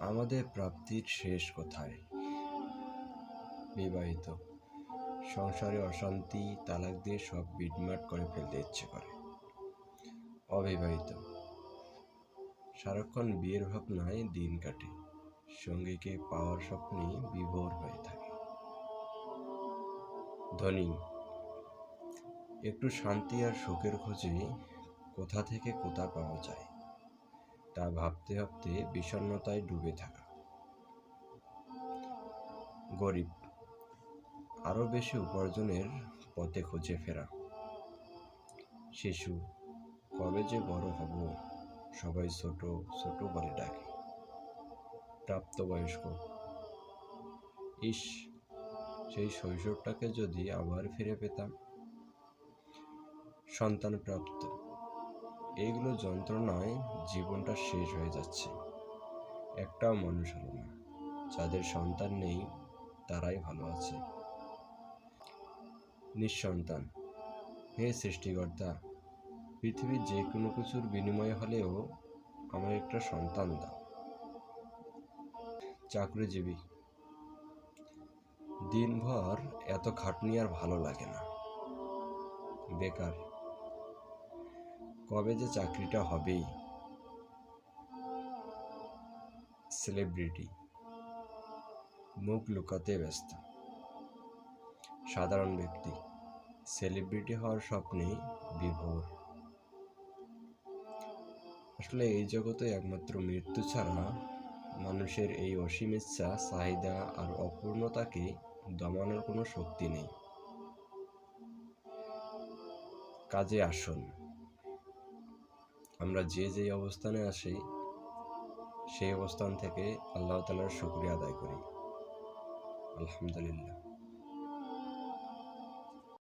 আমাদের প্রাপ্তির শেষ কোথায়। বিবাহিত। সংসারে অশান্তি তালাক দিয়ে সব বিটমাট করে ফেলতে ইচ্ছে করে। অবিবাহিত। সারাক্ষণ বিয়ের ভাবনায় দিন কাটে। সঙ্গীকে পাওয়ার স্বপ্নে বিভোর হয়ে থাকে। ধনী। একটু শান্তি আর সুখের খোঁজে কোথা থেকে কোথা পাওয়া যায়? তা ভাবতে ভাবতে বিষণ্ণতায় ডুবে থাকা। গরিব, আরও বেশি উপার্জনের পথে খুঁজে ফেরা। শিশু, কবে যে বড় হব, সবাই ছোট ছোট বলে ডাকে। প্রাপ্তবয়স্ক, ইস, সেই শৈশবটাকে যদি আবার ফিরে পেতাম। সন্তান প্রাপ্ত এইগুলো যন্ত্রণায় জীবনটা শেষ হয়ে যাচ্ছে। একটাও মানুষ হলো না। যাদের সন্তান নেই, তারাই ভালো আছে। নিঃসন্তান। হে সৃষ্টিকর্তা, পৃথিবীর যে কোনো কিছুর বিনিময় হলেও আমার একটা সন্তান দাও। চাকরিজীবী। দিনভর এত খাটনি আর ভালো লাগে না। বেকার। কবে যে চাকরিটা হবেই। সেলিব্রিটি মুখ লুকাতে ব্যস্ত। সাধারণ ব্যক্তি। সেলিব্রিটি হওয়ার স্বপ্নে বিভোর। আসলে এই জগতে একমাত্র মৃত্যু ছাড়া মানুষের এই অসীম ইচ্ছা, চাহিদা আর অপূর্ণতাকে দমানোর কোনো শক্তি নেই। কাজে আসুন। আমরা যে যে অবস্থানে আসি সেই অবস্থান থেকে আল্লাহ তালার শুক্রিয়া আদায় করি। আলহামদুলিল্লাহ।